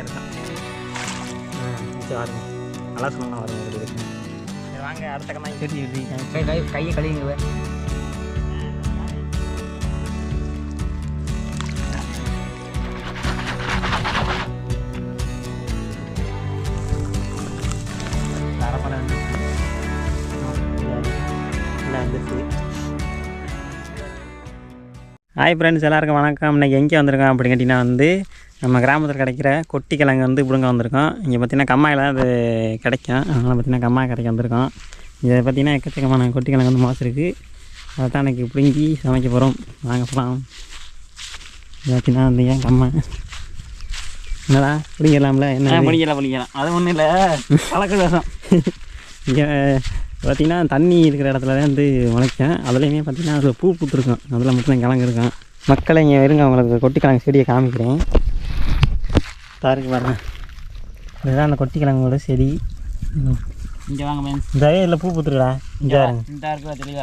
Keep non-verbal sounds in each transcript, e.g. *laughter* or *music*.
இருக்கும் பாருங்க நல்லா சொன்னா வருங்க இப்படி இருக்கு சரி வாங்க அடுத்த கண்ணா செடி எப்படி கை கை கையை கழுவிங்க ஹாய் ஃப்ரெண்ட்ஸ் எல்லாருக்கும் வணக்கம். இன்றைக்கி எங்கே வந்திருக்கோம் அப்படின்னு கேட்டிங்கன்னா வந்து நம்ம கிராமத்தில் கிடைக்கிற கொட்டி கிழங்கு வந்து பிடுங்க வந்திருக்கோம். இங்கே பார்த்தீங்கன்னா கம்மாயில் அது கிடைக்கும். அதனால் பார்த்தீங்கன்னா கம்மாய் கடைக்கு வந்திருக்கோம். இதை பார்த்தீங்கன்னா எக்கச்சக்கமான கொட்டி கிழங்கு வந்து மாசு இருக்குது அதை தான் இன்றைக்கி பிடுங்கி சமைக்க போகிறோம் வாங்க போகலாம் இது பார்த்தீங்கன்னா வந்து ஏன் கம்மா? என்னடா பிடிங்கலாம்ல என்ன பிடிக்கலாம் பிடிக்கலாம் அது ஒன்றும் இல்லை. கலக்கு வேஷம் *laughs* இங்கே பார்த்தீங்கன்னா தண்ணி இருக்கிற இடத்துல தான் வந்து முளைக்கும். அதுலேயுமே பார்த்தீங்கன்னா அதில் பூ பூத்துருக்கும். அதில் மட்டும்தான் கிழங்கு இருக்கும். மக்களை இங்கே வருங்க உங்களுக்கு கொட்டி கிழங்கு செடியை காமிக்கிறேன். தாருக்கு பாருங்க. இதுதான் அந்த கொட்டி கிழங்கோட செடி. இங்கே வாங்க இந்த இதில் பூ பூத்துருக்கடா. இங்கே பாருங்க.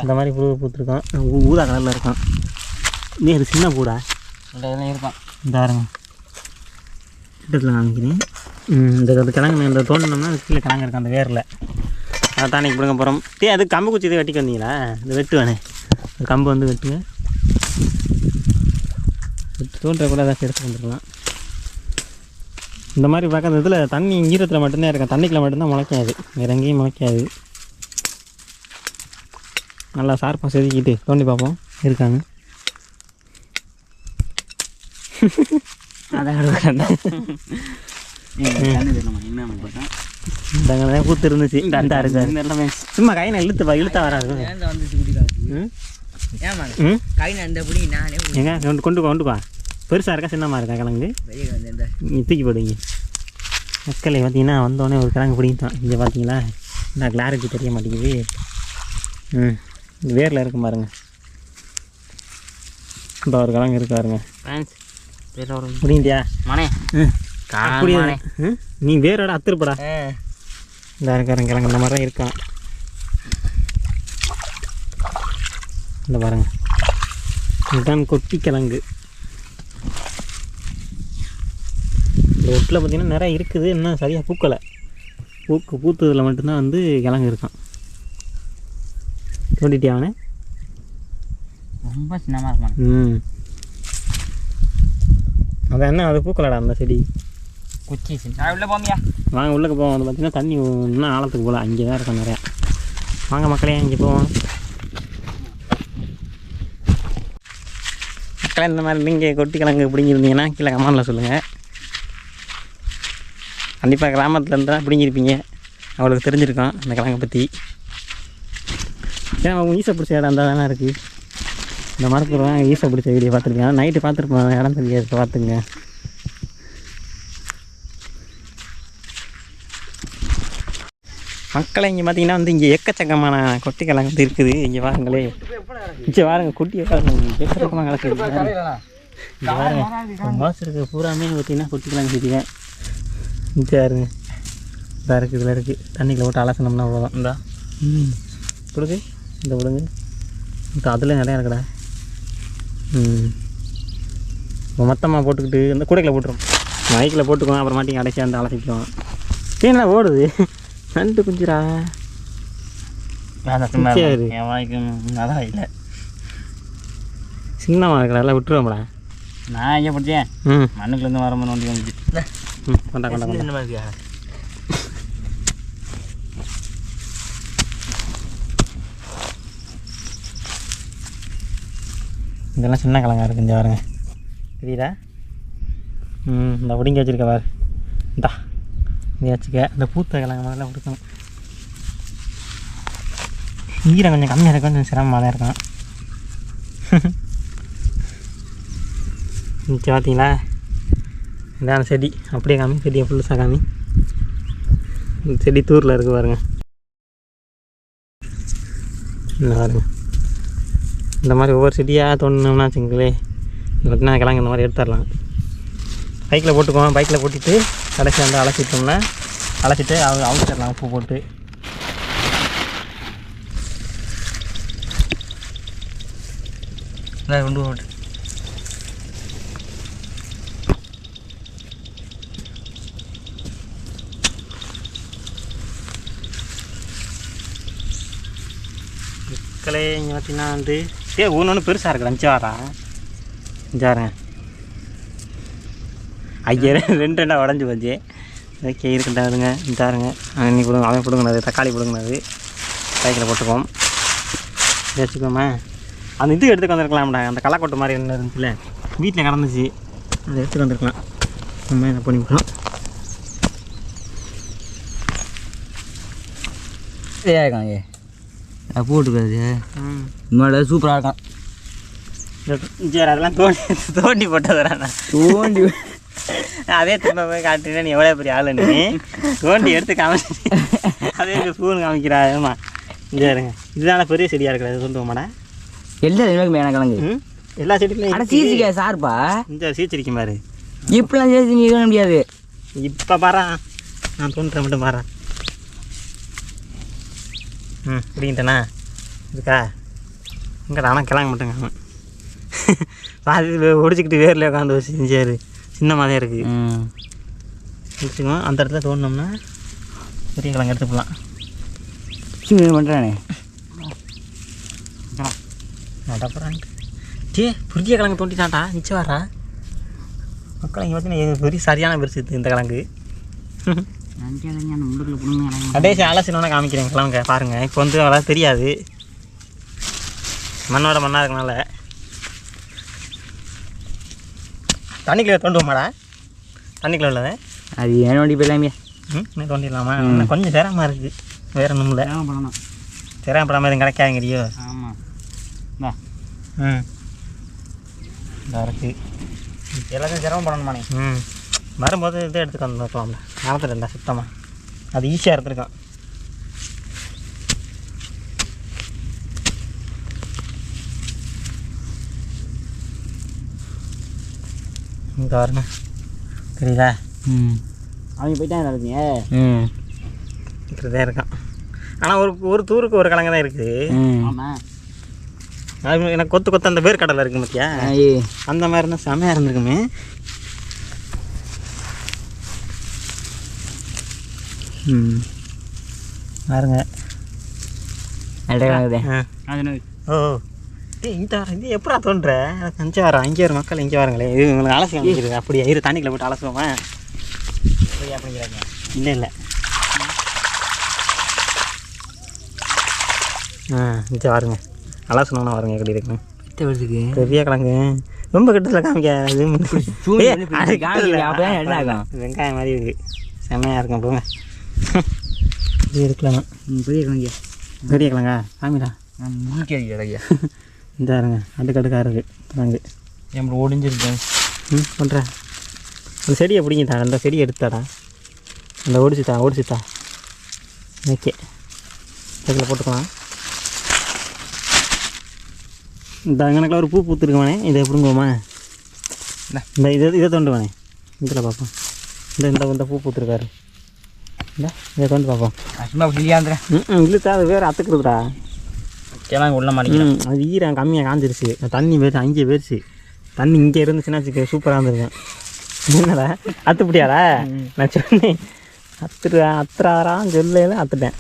இந்த மாதிரி பூ பூத்துருக்கோம். ஊதா கலரில் இருக்கும். நீ அது சின்ன பூடா? இந்த இதெல்லாம் இருக்கும். இந்த பாருங்க. கிட்டத்தில் காமிக்கிறேன் இந்த கிழங்கு இந்த தோண்டினோம்னா அது கீழே கிழங்கு இருக்கும் அந்த வேரில். அதை தான் பிடுங்க போகிறோம் டே அது கம்பு குச்சி இதை வெட்டிக்கு வந்தீங்களா? இந்த வெட்டுவானே. கம்பு வந்து வெட்டுங்க. வெட்டு தோன்ற கூட ஏதாச்சும் எடுத்து வந்துருக்கலாம் இந்த மாதிரி பார்க்காத இதில் தண்ணி ஈரத்தில் மட்டும்தான் இருக்கும். தண்ணிக்குள்ள மட்டும்தான் முளைக்காது. வேறு எங்கேயும் முளைக்காது. நல்லா சார்பாக செதுக்கிட்டு தோண்டி பார்ப்போம். இருக்காங்க. அதான் பூத்து இருந்துச்சு. இந்த அந்த இருக்கு எல்லாம் சும்மா கையில் இழுத்து இழுத்தா வராது. ஏன் கை நானே எங்க கொண்டு கொண்டு வா, கொண்டு வா பெருசாக இருக்கா சின்னமாக இருக்கா கிழங்கு? தூக்கி போடுங்க. மக்களை பார்த்தீங்கன்னா வந்தோடனே ஒரு கிழங்கு பிடிங்கிட்டான் இங்கே பார்த்தீங்களா இந்த கிளாரிட்டி தெரிய மாட்டேங்குது. ம் வேரில் இருக்கும் பாருங்க. இந்த ஒரு கிழங்கு இருக்கு பாருங்க. பிடிங்கிட்டியா? மனே. நீ வேரோட அத்துருப்படா. இந்த இருக்காருங்க கிழங்கு இந்த மாதிரி தான் இருக்கான் இந்த பாருங்க. இதுதான் கொட்டி கிழங்கு. இந்த ஒட்டில் பார்த்தீங்கன்னா நிறைய இருக்குது இன்னும் சரியாக பூக்கலை. பூக்கு பூத்ததில் மட்டும்தான் வந்து கிழங்கு இருக்கான். தோண்டிட்டியா அவனே? ரொம்ப சின்னமாக இருப்பான். ம். அதான் என்ன அது பூக்கலடா அந்த செடி? குச்சி சின்ன உள்ள போமியா. வாங்க உள்ளக்க போவோம். அது பார்த்தீங்கன்னா தண்ணி இன்னும் ஆழத்துக்கு போகல. அங்கே தான் இருக்கும் நிறையா. வாங்க மக்களே இங்கே போவோம். மக்களே இந்த மாதிரி நீங்கள் கொட்டி கிழங்கு பிடிங்கிருந்தீங்கன்னா கீழே கமாண்டில் சொல்லுங்கள் கண்டிப்பாக கிராமத்தில் இருந்தால் பிடிங்கிருப்பீங்க. அவளுக்கு தெரிஞ்சிருக்கான் அந்த கிழங்கை பற்றி ஏன் அவங்க ஈசை பிடிச்ச இடம் அந்த தானே இருக்குது இந்த மரத்தில் ஈசை பிடிச்ச வீடியோ பார்த்துருக்கேன். நைட்டு பார்த்துருப்பேன் இடம் தெரியாது பார்த்துங்க. மக்களை இங்கே பார்த்தீங்கன்னா வந்து இங்கே எக்கச்சக்கமான கொட்டிக்கிழங்கு வந்து இருக்குது. இங்கே வாருங்களே. இங்கே வாருங்க குட்டி பாருங்க. எக்கச்சக்கமாக கிடக்குது இங்கே பாருங்க மாசு இருக்கிற பூராமே பார்த்தீங்கன்னா கொட்டி கிழங்கு இங்கே பாருங்க. இதாக இருக்குது இதில் இருக்குது தண்ணிக்குள்ள போட்டு அலசனம்னா போதும் இந்தா. ம். கொடுக்கு. இந்த விடுங்க. இந்த அதில் நிறையா இருக்குடா. ம். இப்போ மொத்தமாக போட்டுக்கிட்டு இந்த கூடைக்கில் போட்டுரும். மைக்கில் போட்டுக்குவோம் அப்புறமாட்டி அடைச்சி அந்த அலசிக்குவோம் தேனா ஓடுது? நண்டு குஞ்சுரா வேண்டாம் சும்மா குச்சியா இரு. இரு. என் வாய்க்கு அதான் இல்லை. சின்னமாக இருக்கிற விட்டுருவோம்டா. நான் ஐயா பிடிச்சேன். ம். மண்ணுக்குலேருந்து வரும்போது நோண்டி வந்துச்சு. ம் கொண்டா கொண்டா கொண்டா இந்த மாதிரியா இதெல்லாம் சின்ன கிழங்கா இருக்கு இங்கே பாருங்க. தெரியுதா? ம் இந்த ஒடுங்கி வச்சிருக்க பாரு. இந்தா இங்கே வச்சுக்க. இந்த பூத்த கிழங்கு மாதிரிலாம் கொடுக்கணும் ஈரம் கொஞ்சம் கம்மியாக இருக்கும் கொஞ்சம் சிரமமாக தான் இருக்கும் *laughs* பார்த்தீங்களா இதான செடி. அப்படியே காமி. செடியை ஃபுல்லுசாக காமி. இந்த செடி தூரில் இருக்குது பாருங்க. இந்த பாருங்க. இந்த மாதிரி ஒவ்வொரு செடியாக தோணுனோம்னா வச்சுங்களே இல்லைன்னா கிழங்கு இந்த மாதிரி எடுத்துடலாம். பைக்கில் போட்டுக்குவோம். பைக்கில் போட்டுட்டு கடைசி வந்து அலசிட்டோம்னா அலசிட்டு அவங்க அவுச்சிடலாம் உப்பு போட்டு. கொண்டு போட்டு. மக்களே இங்கே பார்த்தீங்கன்னா வந்து ஏ ஒன்று ஒன்று பெருசாக இருக்குது அஞ்சு வாரா? அஞ்சு வாரங்க. ஐயா ரெண்டு ரெண்டாக உடஞ்சி போச்சு. ஓகே இருக்கட்டாருங்க இந்தாருங்க அன்னி கொடுங்க அவன் கொடுங்கினது தக்காளி கொடுங்கினது சைக்கிளை போட்டுக்குவோம். இதை வச்சுக்கோமே. அந்த இது எடுத்துக்கு வந்துருக்கலாம்டா அந்த களைக்கொட்டை மாதிரி என்ன இருந்துச்சுல வீட்டில் கிடந்துச்சு. அதை எடுத்துட்டு வந்துருக்கலாம். நம்ம இதை பண்ணி விட்டோம் போட்டுக்காது இம்மாட சூப்பராக இருக்கான். சரி அதெல்லாம் தோண்டி தோண்டி போட்டதுடா தோண்டி. அதே திரும்ப போய் காட்டுறேன் நீ எவ்வளோ பெரிய ஆளு நீ? தோண்டி எடுத்து காமிச்சு. அதே ஸ்பூன் காமிக்கிறா இங்கே இருங்க. இதுதான பெரிய செடியாக இருக்கிறது சொல்லுவோமாடா எல்லா இதுமே மேன கிழங்கு. எல்லா செடியிலும் அட சீசிக்கா சார்பா? இந்த சீச்சிருக்கும் பாரு. இப்பெல்லாம் சேர்த்து நீ முடியாது. இப்போ பாரா நான் தோன்றேன் மட்டும் பாரா. ம் பிடிங்கிட்டேண்ணா இருக்கா இங்கடா ஆனால் கிளங்க மட்டுங்க பாதி ஒடிச்சிக்கிட்டு வேரில் உட்காந்து செஞ்சாரு. சின்ன மாதிரி இருக்குது ம். வச்சுக்கோ அந்த இடத்துல தோணுனோம்னா பெரிய கிழங்கு எடுத்துக்கலாம் சின்ன பண்ணுறானே நடப்புறான் டே பெரிய கிழங்கு தோண்டிட்டான்டா. நிச்சயம் வரா மக்கள் இங்கே பார்த்தீங்கன்னா பெரிய சரியான பெருசு இந்த கிழங்கு. கடைசி அலசினோட காமிக்கிறேன். கிழங்க பாருங்கள் இப்போ வந்து அவ்வளோ தெரியாது. மண்ணோட மண்ணாக இருக்கனால. தண்ணிக்குள்ள தோண்டுவோமாடா? தண்ணிக்குள்ள உள்ளது? அது ஏன் வண்டி போயிடலாமே. ம் இன்னும் தோண்டிடலாமா? கொஞ்சம் சிரமமாக இருக்குது வேற ஒன்றும் இல்லை. பண்ணணும் சிரமப்படாமல் எதுவும் கிடைக்காதுங்கிறியோ ஆமாம் ம். இதா இருக்கு. எல்லாத்தையும் சிரமம் பண்ணணுமானே ம். வரும்போது இதை எடுத்துட்டு வந்துக்கலாம்ல மறந்துட்டேன்டா சுத்தமாக அது ஈஸியாக எடுத்துருக்கான் இங்கே வரங்க. தெரியுதா? ம். அவங்க போயிட்டாங்க நடந்தீங்க ம். இருக்கிறதே இருக்கான். ஆனால் ஒரு ஒரு தூருக்கு ஒரு கிழங்கு தான் இருக்குது. ஆமாம் அது எனக்கு கொத்து கொத்து அந்த வேர்க்கடலை இருக்கு பார்த்தியா அந்த மாதிரி இருந்தால் செமையாக இருந்திருக்குமே. ம். பாருங்க. ஓ. இந்த வாரம் இது எப்படா தோன்ற எனக்கு அஞ்சு வாரம் இங்கே ஒரு மக்கள் இங்கே வாருங்களே. இது உங்களுக்கு அலசி காமிக்கிறது அப்படியே? இரு தண்ணிக்குள்ள போட்டு அலசுவோமா? அப்படிங்கிறாங்க இல்லை இல்லை. ஆ இங்கே வாருங்க. அலசணும்னா வருங்க எப்படி இருக்குன்னு கிட்ட வருதுக்கு பெரிய கிழங்கு. ரொம்ப கிட்டத்தில் காமிக்க இது. வெங்காயம் மாதிரி இருக்கு. செம்மையாக இருக்கும் போங்க. இது *laughs* இருக்கலாம் பெரிய கிழங்கு பெரிய கிழங்கா? காமிடா முன்கேரி *laughs* கிழங்கு இந்த இருங்க அடுக்கு அடுக்காக கிழங்கு ஒடிஞ்சிருக்கேன் ம் பண்ணுறேன் அந்த செடியை பிடிங்கிட்டா அந்த செடியை எடுத்தாடா அந்த ஒடிச்சுத்தா ஒடிச்சுத்தா ஓகே. இதில் போட்டுக்கலாம். இந்த அங்கனக்குள்ள ஒரு பூ பூத்துருக்குவானே இதை பிடுங்குவோமா? இந்த இதை இதை தோண்டுவானே. இதில் பார்ப்போம் இந்த இந்த பூ பூத்துருக்காரு. இந்த இதை தோண்டு பார்ப்போம் சும்மா இல்லையாந்துறேன் ம் இழுத்தா அது வேறு அத்துக்குறதுடா கிழங்கு உள்ள ம் அது ஈரம் கம்மியாக காஞ்சிருச்சு. தண்ணி போயிடுச்சு அங்கேயே போயிடுச்சு. தண்ணி இங்கே இருந்துச்சுன்னா வச்சுக்க சூப்பராக இருந்திருக்கும் என்னடா அத்துப்பிட்டியாடா? நான் சொன்னேன். அத்துறா அத்துறாரான்னு சொல்லல அத்துட்டேன்.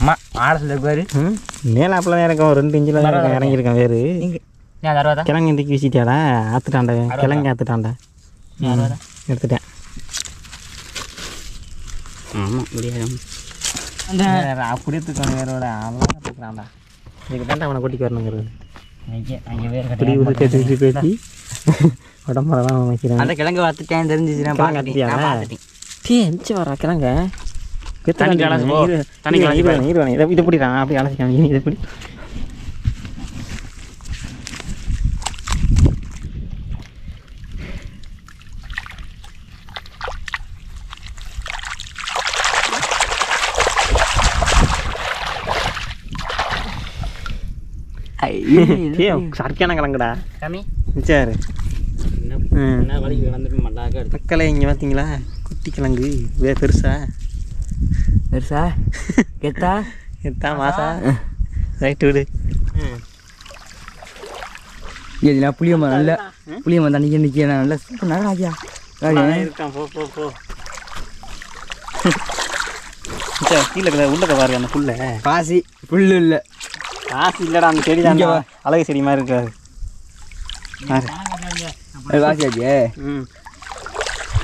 அம்மா ஆடத்தில் இருப்பாரு ம் மேலாப்பில் தான் இருக்கும் ரெண்டு இன்ச்சில் தான் இருக்கும் இறங்கியிருக்கேன் வேறு. கிழங்கு இன்றைக்கி வீசிட்டியாடா? ஆத்துட்டான்டா கிழங்கு ஆத்துட்டான்டா ம், எடுத்துட்டேன். ஆமாம் முடியாது. அந்த அப்படியே தூக்கணும் வேறோட அழகாக தூக்குறான்டா இதுக்கு தான்டா அவனை கூட்டிக்கு வரணுங்கிறது. அங்கே அங்கே வேறு இப்படி ஒரு பேசி பேசி உடம்புலலாம் வைக்கிறேன். அந்த கிழங்கு பார்த்துட்டேன் தெரிஞ்சிச்சுன்னா பார்த்துட்டேன். டீ எந்திச்சு வரா கிழங்க. தண்ணி அலசு. தண்ணி அலசி இதை இது பிடிறான் அப்படி அலசி காமி இதை பிடி. *laughs* சர்க்கான கிழங்குடா. சாமி. சரி மக்களை இங்கே பார்த்தீங்களா குட்டி கிழங்கு. வே பெருசா? பெருசா? கெத்தா? எத்தா மாசா? ரைட்டு விடு. இதுனா புளியம்மா நல்ல புளியம்மா தண்ணிக்கு நிற்க நல்லா சூப்பர் நல்லா ஆகியா இருக்கான். போ போ போ. *laughs* சரி, கீழே உள்ளத பாருங்க அந்த புல்ல. பாசி புல்லு இல்லை. காசு இல்லைடா அந்த செடி தான். அழகு செடி மாதிரி இருக்காது ம்.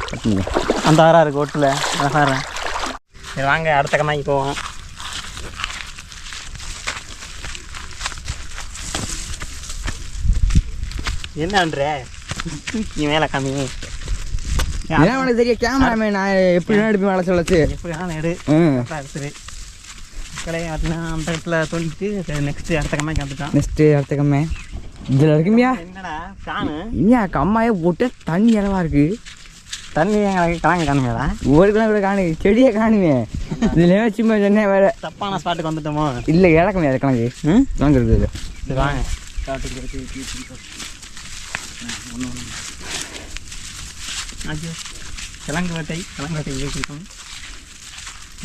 கட்டுங்க. அந்த ஆறா இருக்கு ஓட்டில். சரி வாங்க அடுத்த கம்மாய்க்கு போவோம். என்னன்ற மேலே கம்மி ஏன் உனக்கு தெரியும் கேமராமேன் நான் எப்படி எடுப்பேன் வளச்சு வளச்சு எப்படி எடு எடுத்துரு பார்த்தீங்கன்னா அந்த இடத்துல தோண்டிட்டு நெக்ஸ்ட்டு அடுத்த கம்மாய்க்கு வந்துட்டான் நெக்ஸ்ட்டு அடுத்த கம்மே இதில் இருக்குமியா என்னடா காணு இனியா கம்மாயே போட்டு தண்ணி அளவா இருக்கு. தண்ணி எங்களுக்கு கலங்க காணுமேடா ஒரு கிலோ கூட காணு செடியே காணுமே. இதில் சும்மா சொன்னேன் வேற. தப்பான ஸ்பாட்டுக்கு வந்துட்டோமோ? இல்லை இழக்கமே அது கணக்கு. ம்? கணக்கு இருக்குது. சரி வாங்க. கிழங்கு வேட்டை கிழங்கு வேட்டை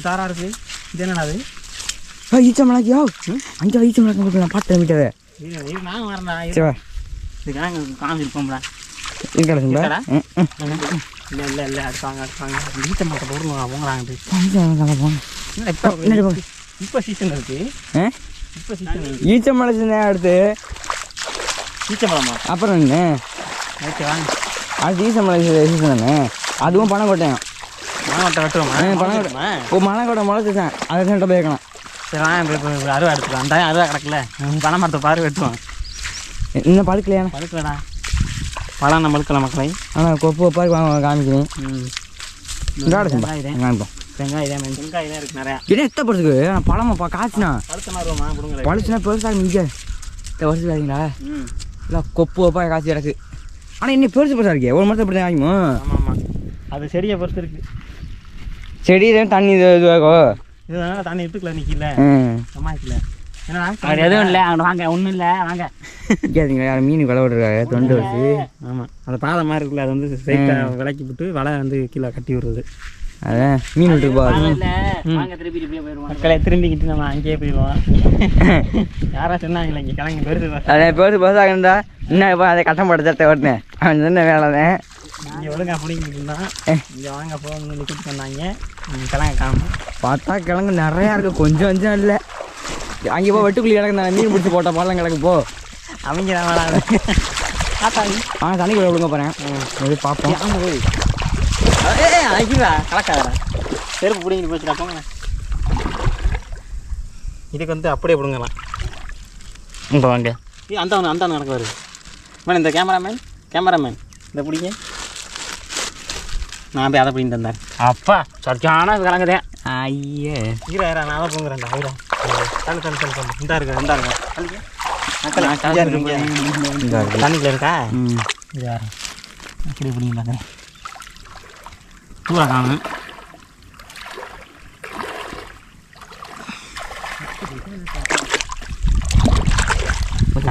தாரா இருக்கு? இது என்னடா அது? ஈச்ச மிளகியா அங்கே ஈச்ச மிளகா வீட்டை இது இது நான் வரேன்டா சரி காமிச்சிருப்போம்டா இல்லை இல்லை இல்லை அடுத்தாங்க அடுத்தாங்க போங்களாங்க ஈச்ச மிளகா போங்க இல்லை இப்போ இப்போ சீசன் இருக்கு இப்போ சீசன் ஈச்ச மிளகு அடுத்து ஈச்சம்பழமா அப்புறம் என்ன ஓகே வாங்க அடுத்து ஈச்ச மிளகு சீசன் தானே அதுவும் பணம் கொட்டையும் மாவட்டம் வெட்டுவோமா ஆ, பணம் வெட்டுமா? ஓ மழை கொட்டை முளைச்சி தான் அதை சென்ட்ட போயிருக்கலாம் சரி வாங்க இப்போ அருவா எடுத்துக்கலாம் அந்த அருவா கிடக்கல. பனை மரத்தை பாரு வெட்டுவோம். இன்னும் பழுக்கலையா பழுக்கலடா. பழம் நம்ம பழுக்கல மக்களை. ஆனால் கொப்பு பாரு வாங்க காமிக்கிறேன். காமிப்போம் வெங்காயம் வெங்காயம் இருக்கு நிறையா. என்ன எத்த படுத்துக்கு பழமாப்பா காய்ச்சினா. பழுச்சுனா பெருசாக மிங்க வருஷத்துக்காதீங்களா ம். இல்லை கொப்பு வைப்பா காய்ச்சி கிடக்கு. ஆனால் இன்னும் பெருசு பெருசாக இருக்கே. ஒரு மரத்தை இப்படி காய்க்குமோ? ஆமாம் ஆமாம் அது செடியை பொறுத்து இருக்கு. செடி தான் தண்ணி இது இதுவாகும் இது அதனால தண்ணி இட்டுக்குள்ள நிற்கல ம். சமாளிக்கல அது எதுவும் இல்லை. அங்கே வாங்க. ஒன்றும் இல்லை. வாங்க. கேட்குறீங்களா யாரும் மீன் விளை விடுறாங்க தொண்டு வச்சு. ஆமாம் அந்த பாதை மாதிரி இருக்குல்ல அது வந்து ஸ்ட்ரைட்டாக விளக்கி விட்டு வலை வந்து கீழே கட்டி விடுறது. அதான். மீன் விட்டு போ மக்களை திரும்பிக்கிட்டு நம்ம அங்கேயே போயிடுவோம். *laughs* யாரா சொன்னாங்களே இங்கே கிளம்பி பெருசு அதான் பெருசு பெருசாகண்டா இன்னும் இப்போ அதை கட்டம் சட்டை ஓட்டினேன் அவன் சொன்ன வேலை தான் இங்கே ஒழுங்கா பிடிங்கிட்டு இருந்தான் இங்கே வாங்க போகணும்னு வந்தாங்க. ம், கிளங்க காணும் பார்த்தா கிழங்கு நிறையா இருக்கு. கொஞ்சம் கொஞ்சம் இல்லை. அங்கே போ வெட்டுக்குள்ளி கிடக்கு நான் மீன் பிடிச்சி போட்ட பாலம் கிடக்கு போ. அவங்க தான் ஆத்தாடி ஆ தண்ணிக்குள்ள விடுங்க போகிறேன் இது பார்ப்போம். போய். ஏ கலக்காதடா செருப்பு பிடிங்கிட்டு போச்சுடா போங்க இதுக்கு வந்து அப்படியே பிடுங்கலாம். இங்கே வாங்க. அந்த அந்த நடக்க வருது. மேடம் இந்த கேமராமேன் கேமராமேன் இந்த பிடிங்க. நான் போய் அதை பிடிங்கிட்டு வந்தேன். அப்பா சரியான கிளங்குதே ஐயே. ஈரா ஈரா நான் தான் பொங்குறேன்டா ஈரா தண்ணி தண்ணி தண்ணி தண்ணி இந்தா இருக்கு இந்தா இருக்கு. தண்ணிக்குள்ள இருக்கா? அப்படி இப்படின்னு பார்க்குறேன் பூரா காணும்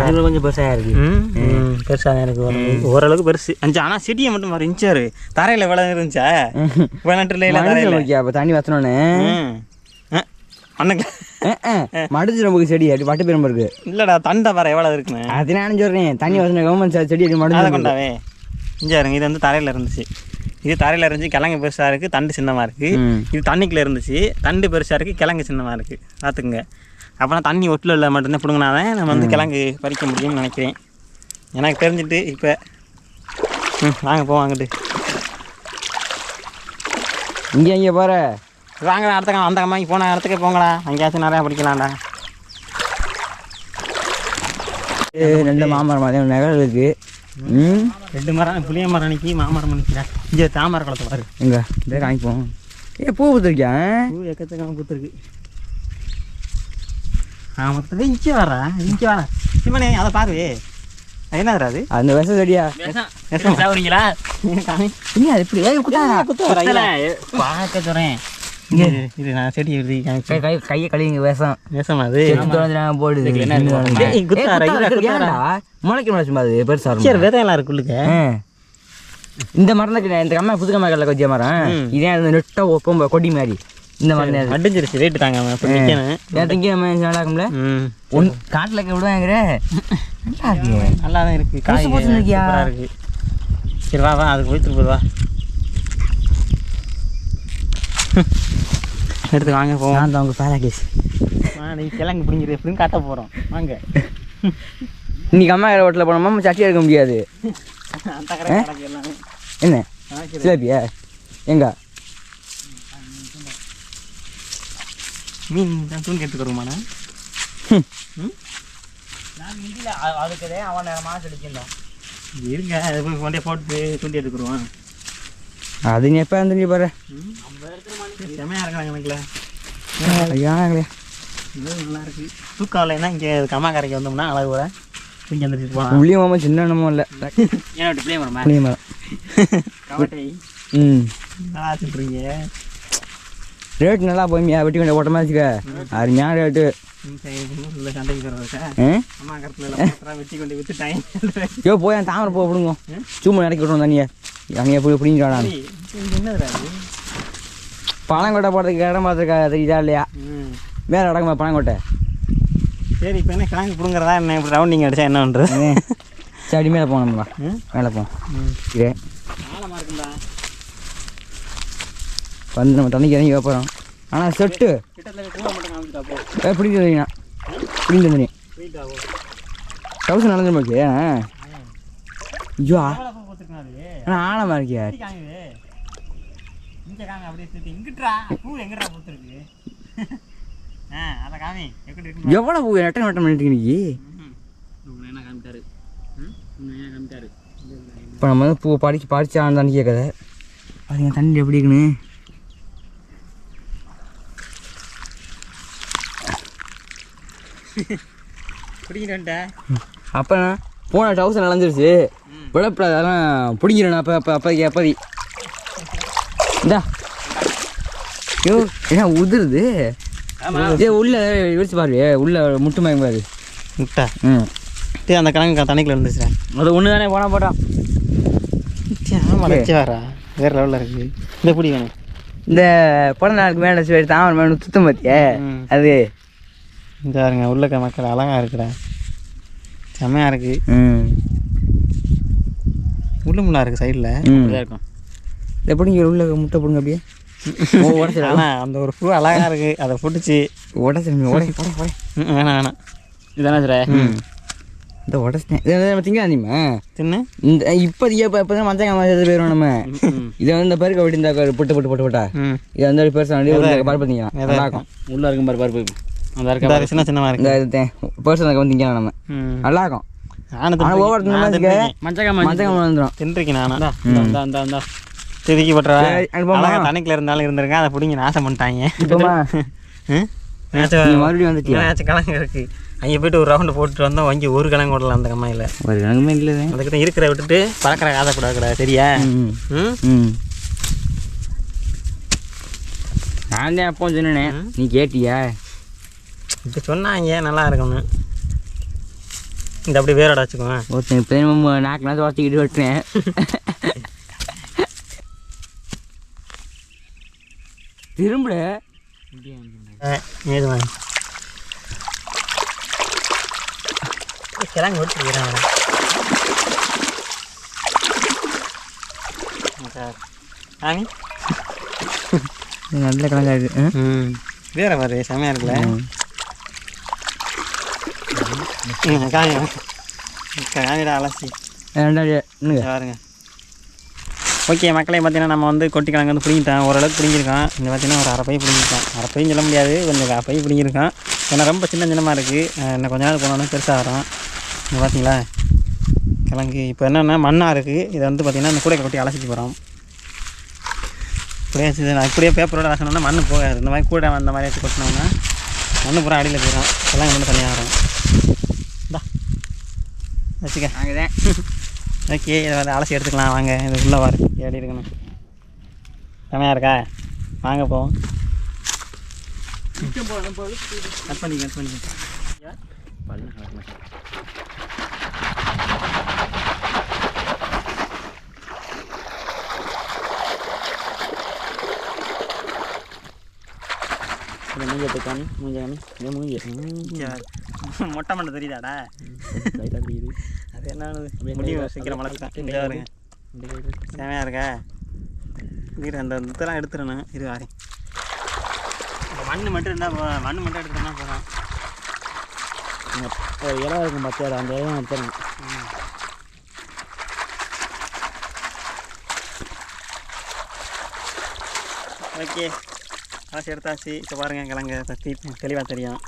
தண்ணிக்குள்ள கொஞ்சம் பெருசாக இருக்கு. பெருசாக இருக்கு ஓரளவுக்கு. பெருசு. அஞ்சு ஆனால் செடியை மட்டும் மாதிரி இருந்துச்சாரு தரையில் விளை இருந்துச்சா? விளையாட்டுல அப்போ தண்ணி அண்ணங்க மடிச்சு நமக்கு செடி அப்படி பட்டு பெரும்பு இருக்கு. இல்லைடா தண்டை வர எவ்வளோ இருக்குன்னு. அது நான் சொல்கிறேன் தண்ணி வசன கவர்மெண்ட் செடி அப்படி அதை மடிச்சு கொண்டாவே. இங்கே இருங்க இது வந்து தரையில் இருந்துச்சு. இது தரையில் இருந்துச்சு கிழங்கு பெருசாக இருக்குது தண்டு சின்னமாக இருக்குது. இது தண்ணிக்குள்ளே இருந்துச்சு. தண்டு பெருசாக இருக்குது கிழங்கு சின்னமாக இருக்குது பார்த்துக்குங்க அப்போனா தண்ணி ஒட்டில் உள்ள மட்டும்தான் பிடுங்கினாதான் நம்ம வந்து கிழங்கு பறிக்க முடியும்னு நினைக்கிறேன். எனக்கு தெரிஞ்சுட்டு இப்போ ம் வாங்க போவோம் அங்கிட்டு. இங்கே இங்கே போகிற வாங்க அடுத்த அந்த கம்மாய்க்கு போன இடத்துக்கே போங்கடா. அங்கேயாச்சும் நிறையா பிடிக்கலாம்டா. ரெண்டு மாமரம் மாதிரி நகல் இருக்கு. ம். ரெண்டு மரம் புளிய மரம் அன்னைக்கு மாமரம் நிற்கிறேன் இங்கே தாமரை குளத்தை பாரு. எங்க? இதே காமிப்போம். ஏ பூ பூத்துருக்கியா? பூ எக்கச்சக்கமாக கொடுத்துருக்கு ஆமாம் இங்கே வரா இங்கே வரா சிவனே அதை பாரு. அது என்னதுடா அது அந்த விஷ செடியா? சாப்பிடுங்களா என்ன அது இப்படி ஏய் குட்டா பார்க்க சொல்கிறேன் இது நான் செடி எழுதி கை கையை கழுவிங்க விஷம். நேசமா அது. போடுது? முளைக்க முளைச்சு அது பெருசா சரி விதையெல்லாம் இருக்குள்ளுக்க ஆ. இந்த மரம் தான் இந்த கம்மா புதுக்க மரக்கல்ல கொச்சிய மரம் ம். இதே அந்த நெட்டா ஒப்பம் கொடி மாதிரி. இந்த மரம் இது. அடிஞ்சிருச்சு வெயிட் தாங்க நம்ம நல்லா இருக்கும்ல? ஒன் காட்டுல இருக்க விடுவாங்கிற நல்லா இருக்கு. நல்லா தான் புதுசு காய் புதுசுன்னு இருக்கியா? இருக்கு. சரி வா வா அதுக்கு போய் திருப்பி வா. *laughs* எடுத்து வாங்க போவோம் நான் தான் உங்க பேரா கேஸ் நீ கிழங்கு பிடிங்கிற எப்படின்னு காட்ட போகிறோம் வாங்க. இன்னைக்கு *laughs* அம்மா கடை ஹோட்டலில் போனோமா? சட்டி எடுக்க முடியாது. அந்த கடைக்கு எல்லாமே. என்ன. சிலேபியா எங்க? மீன் தான் தூண்டி எடுத்துக்க வருமாண்ணா ஹம். ம்? அதுக்கு அவன் மாசம் அடிக்கணும் இருங்க அதை போய் கொண்டே போட்டு தூண்டி எடுத்துக்குருவான் அது நீ எப்போ இருந்துச்சு பாரு செமையாக இருக்கிறாங்க எனக்குல இது நல்லா இருக்கு. தூக்கம் இல்லைன்னா இங்கே கம்மா கரைக்கு வந்தோம்னா அழகு கூட தூங்கி வந்துட்டு போகலாம் புளிய மாமா சின்ன இல்லை. *laughs* ஏன் விட்டு பிளே வரமா புளிய மரம் கவட்டை ம். நல்லா வச்சுட்ருங்க ரேட் நல்லா போய்மியா? வெட்டி கொண்ட ஓட்டமாக வச்சுக்க. அருமையான ரேட்டு. இல்லை சண்டைக்கு போகிறதுக்கா ஆ? அம்மா கருத்தில் எல்லாம் வெட்டி கொண்டு வித்துட்டாங்க யோ போய் தாமரை போ விடுங்க சும்மா இறக்கி விட்றோம் தண்ணியை. அங்கே போய் பிடிங்கிட்டு இது இது பழங்கொட்டை போடுறதுக்கு இடம் பார்த்துருக்கா தெரியுதா இல்லையா? மேலே அடங்குமா பழங்கொட்டை சரி இப்போ என்ன கிழங்கு பிடுங்குறதா என்ன? இப்படி ரவுண்டிங் அடிச்சா என்ன பண்ணுறது சரி மேலே ம் மேலே போவோம் ம். இதே வந்து நம்ம தண்ணிக்கு இறங்கி வைப்போம் ஆனால் செட்டு. கிட்டத்தட்ட கூட மட்டும் காமிச்சிட்டா போ ஏ பிடிச்சி தந்தீங்க பிடிச்சி தந்தீங்க போயிட்டா போ தௌசண்ட் நடந்து போச்சு ஐயோ ஆனால் ஆழமாக இருக்கியா? எப்படி எப்படி எவ்வளோ பூ? நட்டம் நட்டம் பண்ணிட்டு இன்னைக்கு என்ன காமிட்டாரு ம் என்ன காமிட்டாரு இப்போ நம்ம வந்து பூ படிச்சு படிச்சு ஆனதான்னு கேட்காத என் தண்ணி எப்படி இருக்குன்னு. அப்போ போன டவுசர் நனைஞ்சிருச்சு விழப்படாது அதெல்லாம் பிடிங்கிறேன் அப்போ அப்போ அப்போதைக்கு அப்போதி. இந்தா. ஐயோ என்ன உதிருது? ஏ உள்ள விரிச்சு பாரு. உள்ள முட்டு மயங்க பாரு. முட்டை. ம். டே அந்த கிழங்கு தண்ணிக்குள்ள இருந்துச்சு அது ஒன்று தானே போனால் போட்டான் ஆமாம் வச்சு வரா வேறு லெவலில் இருக்குது இந்த பிடி வேணும். இந்த பிறந்த நாளுக்கு மேலே சரி தாமரை மேலே சுத்தம் பார்த்தியே. அது. இந்த பாருங்க உள்ளக்க மக்கள் அழகா இருக்குடா. செம்மையாக இருக்குது ம். முள்ளு முள்ளா இருக்குது சைடில். இருக்கும். எப்படி இங்கே உள்ள முட்டை போடுங்க அப்படியே. உடச்சு ஆனால் அந்த ஒரு பூ அழகா இருக்குது அதை பிடிச்சி. உடச்சு உடை உடை உடை வேணாம் வேணாம். இதானே சார்? ம். இந்த உடச்சிட்டேன். நம்ம திங்க நீமா தின்னு? இந்த இப்போதைக்கு இப்போ இப்போ தான் மஞ்சள் காமா சேர்த்து போயிடும் நம்ம இதை வந்து இந்த பருக்க வெட்டி இந்த புட்டு புட்டு புட்டு புட்டா? இதை வந்து அப்படி பெருசாக வண்டி ஒரு பருப்பு திங்கலாம் நல்லா இருக்கும். உள்ளே இருக்கும் பாரு பருப்பு அந்த இருக்க சின்ன சின்னமாக இருக்கு. இது பெருசாக வந்து திங்கலாம் நம்ம. நல்லா இருக்கும். திருக்கி பட்டுறா. தண்ணிக்குள்ள இருந்தாலும் இருந்திருங்க அதை பிடிங்கி நாசம் பண்ணிட்டாங்க. *laughs* மறுபடியும் வந்துட்டியா? நேத்து கிழங்கு இருக்கு. அங்கே போயிட்டு ஒரு ரவுண்டு போட்டுட்டு வந்தோம். வாங்கி ஒரு கிழங்கு ஓடலாம் அந்த கம்மாயில். ஒரு கிழங்குமே இல்லை அதுக்கிட்ட இருக்கிற விட்டுட்டு பறக்கிற காதை கூடாது சரியா? ம் நான் தான் அப்போ சொன்னேன். நீ கேட்டியா? இப்போ சொன்னாங்க நல்லா இருக்கும்னு. இந்த அப்படி வேரோட வச்சுக்கோங்க. ஒருத்தன் இப்போ நம்ம நாக்கு நாள் வாசிக்கிட்டு வெட்டுறேன் திரும்ப ஏது வாங்க. கிழங்கு விட்டு சார் ஆமி? நல்ல கிழங்கா இருக்கு ம்? வேற பாரு செமையாக இருக்குல்ல? காமி காமிடா. அலசி. ரெண்டாவது பாருங்க. ஓகே மக்களே பார்த்தீங்கன்னா நம்ம வந்து கொட்டி கிழங்கு வந்து பிடிங்கிட்டேன். ஓரளவுக்கு பிடிங்கிருக்கான். இந்த பார்த்தீங்கன்னா ஒரு அரை பை பிடிங்கிருக்கான். அரை பையும் சொல்ல முடியாது. கொஞ்சம் அரை பை பிடிங்கிருக்கான். ஏன்னா ரொம்ப சின்ன சின்னமாக இருக்குது இன்னும் கொஞ்ச நாள் போனோன்னே பெருசாக வரும். இங்கே பார்த்தீங்களா? கிழங்கு. இப்போ என்னென்னா மண்ணாக இருக்குது இதை வந்து பார்த்திங்கன்னா இந்த கூடையை கொட்டி அலசிட்டு போகிறோம் இப்படியே நான் இப்படியே பேப்பரோட அலசணும்னா மண் போகாது. இந்த மாதிரி கூடை அந்த மாதிரி வச்சு கொட்டினோம்னா மண் பூரா அடியில் போயிடும் கிழங்கு மட்டும் தனியாக வரும். இந்தா. வச்சுக்க. நாங்கள் தான் ஓகே இதை வந்து அலசி எடுத்துக்கலாம். வாங்க இது உள்ளே வாரு ஏடி இருக்கணும் செமையாக இருக்கா? வாங்க போவோம் கட் பண்ணி கட் பண்ணி மூஞ்சி எடுத்துக்காமி மூஞ்சி காமி இந்த மூஞ்சி மொட்டை மண்டை தெரியுதாடா? தெரியுது அது என்னன்னு முடிவு சீக்கிரம் வளர்த்துட்டேன் இந்த பாருங்க செமையாக இருக்கா. இரு அந்த இதெல்லாம் எடுத்துடணும் இரு வாரேன் மண் மட்டும் இருந்தால் போதும் மண் மட்டும் எடுத்துட்டோம்னா போதும். ஒரு இடம் இருக்கும் பார்த்தியா அந்த இடம் எடுத்துருங்க ஓகே. காசு எடுத்தாச்சு. இப்போ பாருங்கள் கிழங்கு. பற்றி தெளிவாக தெரியும்.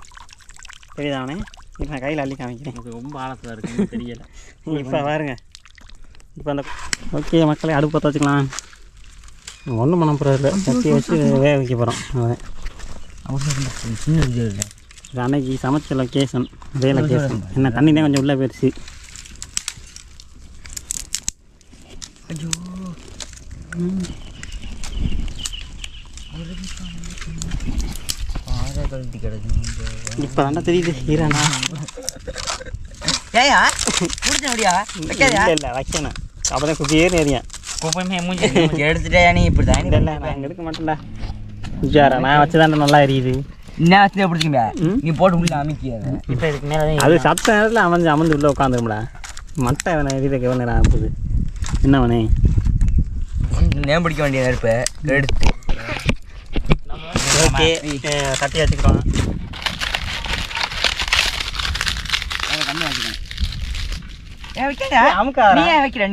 தெரியுதானே இப்போ நான் கையில் அள்ளி காமிக்கிறேன். எனக்கு ரொம்ப ஆழத்தில் இருக்குன்னு தெரியல. *laughs* இப்போ பாருங்க. இப்போ அந்த ஓகே மக்களை அடுப்பு பற்ற வச்சுக்கலாம். ஒன்றும் பண்ண போகிறது சட்டி வச்சு வேக வைக்க போகிறோம் அதான் அவசரம் சின்ன வீடியோ இல்லை இது அன்னைக்கு சமைச்ச லொக்கேஷன் அதே லொக்கேஷன் என்ன தண்ணி தான் கொஞ்சம் உள்ளே போயிடுச்சு ஐயோ. கிடக்கு இப்போ தாண்டா தெரியுது ஈரானா ஏயா *laughs* பிடிச்ச முடியா? வைக்காதயா? இல்லை இல்லை வைக்கணும். அப்போ தான் குக்கியே எரியும் குப்பையுமே மூஞ்சி எடுத்துட்டே நீ? இப்படி தான் இல்லை இல்லை நான் எடுக்க மாட்டேன்டா. நான் வச்சு நல்லா எரியுது. என்ன வச்சு பிடிச்சிக்கா. நீ போட்டு உள்ள அமைக்காது இப்போ இதுக்கு மேலே அது சத்த நேரத்தில் அமைஞ்சு அமர்ந்து உள்ளே உட்காந்துரும்டா. மட்டை வேணா எரியுத எவ்வளோ நேரம் ஆகுது என்னவனே நேம் பிடிக்க வேண்டிய நெருப்பு எடுத்து ஓகே தட்டி வச்சுக்கிறோம் ஏன் வைக்காதா அமுக்காதடா. நீ ஏன் வைக்கிற நீ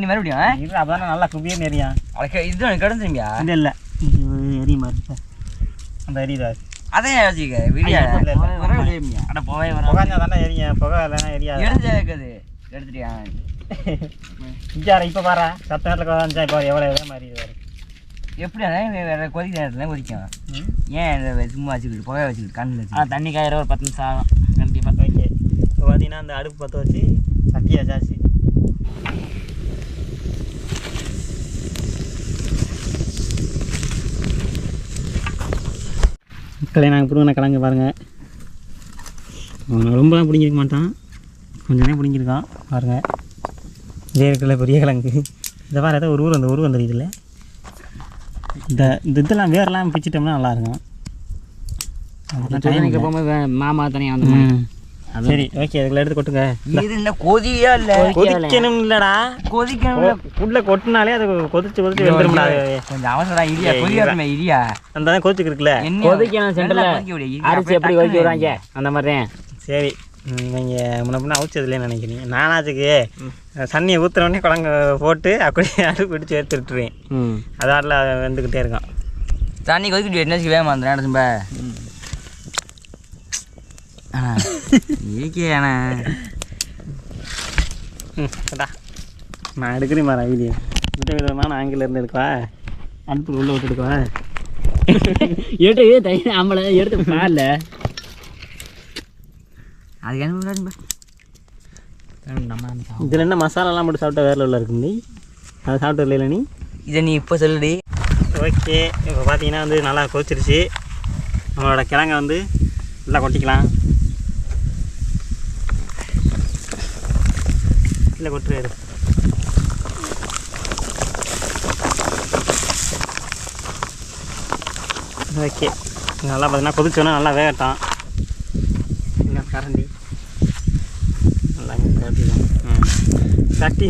மறுபடியும் இல்லை அப்போ நல்லா குபியே எரியா அழகா இது கிடந்துருமியா இல்லை. இல்லை எரியும் பாரு அந்த எரியுதா? அதான் வச்சுக்க வீடியோ. அட போவே வர புகாஞ்சா தானே எரியும். புகை இல்லைன்னா எரியாது. எடுத்து வைக்கிறது. எடுத்துட்டியா? இஞ்சார இப்போ பாரு. சத்த நேரத்தில் குறைஞ்சா இப்போ எவ்வளோ எவ்வளோ மாதிரி எப்படி அதான் வேற கொதிக்கிற நேரத்துல கொதிக்கும். ஏன் இதை சும்மா வச்சுக்கிட்டு புகை வச்சுக்கிட்டு கண்ணில் ஆ தண்ணி காயிற ஒரு பத்து நிமிஷம் ஆகும். கண்டிப்பாக ஓகே இப்போ பார்த்தீங்கன்னா அந்த அடுப்பு பற்ற வச்சு சட்டியை வச்சாச்சு. மக்களை நாங்கள் பிடுங்கின கிழங்கு பாருங்கள் அவன் ரொம்பலாம் பிடிங்கிருக்க மாட்டான். கொஞ்சம் தான் பிடிங்கிருக்கான் பாருங்கள் இதே இருக்குல்ல பெரிய கிழங்கு. இந்த மாதிரி ஏதோ ஒரு ஊர் அந்த உருவம் தெரியுதுல்ல இந்த இந்த இதெல்லாம் வேரெல்லாம் பிச்சுட்டோம்னா நல்லா இருக்கும் அதுக்கெல்லாம் time இல்லை. போகும்போது மாமா தனியாக ம். சரி ஓகே இதுக்குள்ள எடுத்து கொட்டுங்க. இது என்ன கொதியா இல்ல? கொதிக்கணும் இல்லடா கொதிக்கணும் உள்ள கொட்டினாலே அது கொதிச்சு கொதிச்சு கொஞ்சம் அவசரம் அந்த தான் கொதிச்சுக்கு இருக்குல்ல கொதிக்கணும் சென்டர்ல. கொதிக்க. அரிசி எப்படி வைக்க விடுறாங்க? அந்த மாதிரி சரி. நீங்கள் முன்ன பின்ன அவிச்சதுலேயே நினைக்கிறீங்க. நானாச்சுக்கு தண்ணியை ஊற்றுற உடனே குழம்பு போட்டு அப்படியே *laughs* அடுப்பு பிடிச்சி எடுத்து விட்டுருவேன். ம். அதாட்டில் வெந்துக்கிட்டே இருக்கான். தண்ணி கொதிக்கிட்டு என்ன வேகமா அந்த சும்ப? அண்ணா இருக்கே அண்ணா. நான் எடுக்கிறேன் மாறா வீடியோ வித விதமான ஆங்கில இருந்து எடுக்கவா? அடுப்புக்கு உள்ளே விட்டு எடுக்கவா? எடுத்து தண்ணி நம்மள எடுத்து பாடல அதுக்கு என்ன இதில் என்ன மசாலாலாம் போட்டு சாப்பிட்டா வேற உள்ள இருக்கு நீ அதை சாப்பிட்டு இல்லையில நீ? இதை நீ இப்போ சொல்லுடி ஓகே இப்போ பார்த்தீங்கன்னா வந்து நல்லா கொதிச்சிருச்சு. நம்மளோட கிழங்க வந்து நல்லா கொட்டிக்கலாம். இல்லை கொட்டுறாரு ஓகே நல்லா பார்த்தீங்கன்னா கொதிச்சோன்னா நல்லா வேகட்டும். என்ன கரண்டி சட்டி.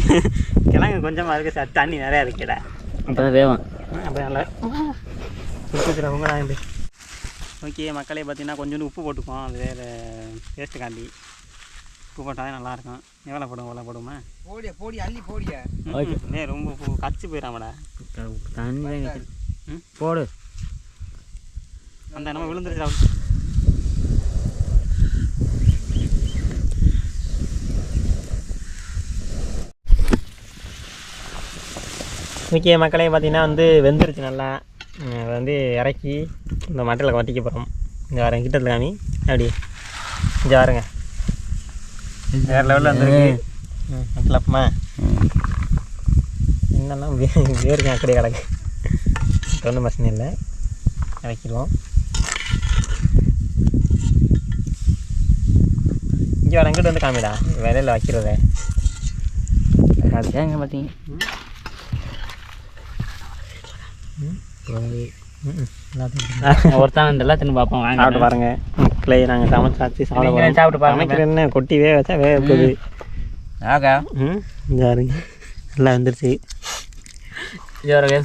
கிழங்கு கொஞ்சமாக இருக்குது ச- தண்ணி நிறையா இருக்குடா அப்போ வேகும் அப்போ நல்லா உப்பு உங்களாண்டு ஓகே மக்களே பார்த்தீங்கன்னா கொஞ்சோண்டு உப்பு போட்டுக்குவோம். அது வேறு டேஸ்ட்டு காண்டி. உப்பு போட்டாலே நல்லாயிருக்கும். எவ்வளோ போடும் எவ்வளோ போடுமா? போடியா போடி அள்ளி போடியா? ஓகே. நே ரொம்ப உப்பு கச்சி போயிடாமடா தண்ணி தான் போடு. அந்த நம்ம விழுந்துருச்சு. முக்கிய மக்களே பார்த்தீங்கன்னா வந்து வெந்துருச்சு நல்லா. அதை வந்து இறக்கி இந்த மட்டையில் கொட்டிக்க போகிறோம் இங்கே வரேன் கிட்டத்தில் காமி அப்படி. இங்கே வரேங்க வேறு லெவலில் வந்துருக்கு. ம் என்னெல்லாம் வே வேருக்கு அக்கடி கிடக்கு. ஒன்றும் பிரச்சனை இல்லை. இறக்கிடுவோம். இங்கே வரங்கிட்டு வந்து காமிடா. வேலையில் வைக்கிறத. அது ஏங்க பார்த்தீங்க? ஒருத்தான் இந்த எல்லாத்தையும் *laughs* பார்ப்போம். வாங்க. சாப்பிட்டு பாருங்க. மக்களே நாங்கள் சமைச்சாச்சு சாப்பிட சாப்பிட்டு பாருங்க. என்ன கொட்டி வேக வச்சா வேக போகுது ஆகா. ம் பாருங்க. நல்லா வந்துருச்சு.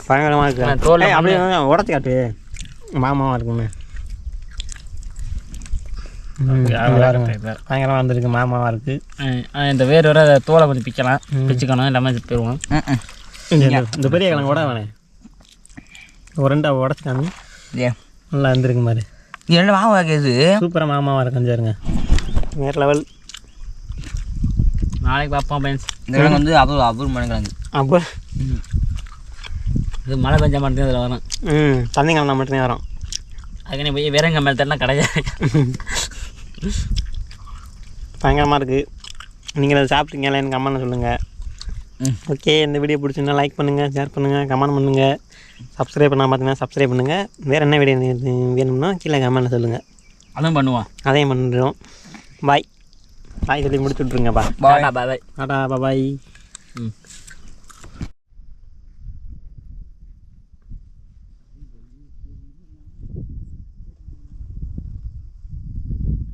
பயங்கரமாக இருக்கு. ஏய், அப்படியே உடச்சி காட்டு மாமாவாக இருக்குமே பயங்கரமாக வந்திருக்கு மாமாவாக இருக்குது இந்த வேர் வர தோலை கொஞ்சம் பிக்கலாம். பிச்சுக்கணும் எல்லாமே போயிடுவோம். இந்த பெரிய கிழங்கு கூட வேணே ஒரு ரெண்டா உடச்சிக்காமி ஏ. நல்லா வந்திருக்கு மாதிரி இது ரெண்டு மாவு கேது சூப்பராக மாமாவாக இருக்கும் பாருங்க வேறு லெவல் நாளைக்கு பார்ப்போம் ஃப்ரெண்ட்ஸ் இந்த கிழங்கு வந்து அவ்வளோ அவ்வளோ மணி கிழங்கு அப்போ இது மழை பெஞ்சா மட்டும் இதில் வரும். ம் தண்ணி கிழங்கு மட்டும்தான் வரும். அதுக்கு நீ போய் வேறங்க மேலே தட்டினா கிடையாது. பயங்கரமாக இருக்குது நீங்கள் அதை சாப்பிட்டீங்களா எனக்கு கமெண்ட் சொல்லுங்கள் ம். ஓகே இந்த வீடியோ பிடிச்சிருந்தா லைக் பண்ணுங்கள் ஷேர் பண்ணுங்கள் கமெண்ட் பண்ணுங்கள் சப்ஸ்கிரைப் பண்ணால் பார்த்தீங்கன்னா சப்ஸ்கிரைப் பண்ணுங்கள் வேறு என்ன வீடியோ வேணும்னா கீழே கமெண்ட்டில் சொல்லுங்கள் அதுவும் பண்ணுவோம் அதையும் பண்ணுறோம் பாய் பாய் சொல்லி முடிச்சு விட்ருங்கப்பா பாய் பாய் பாய் டாடா பாய்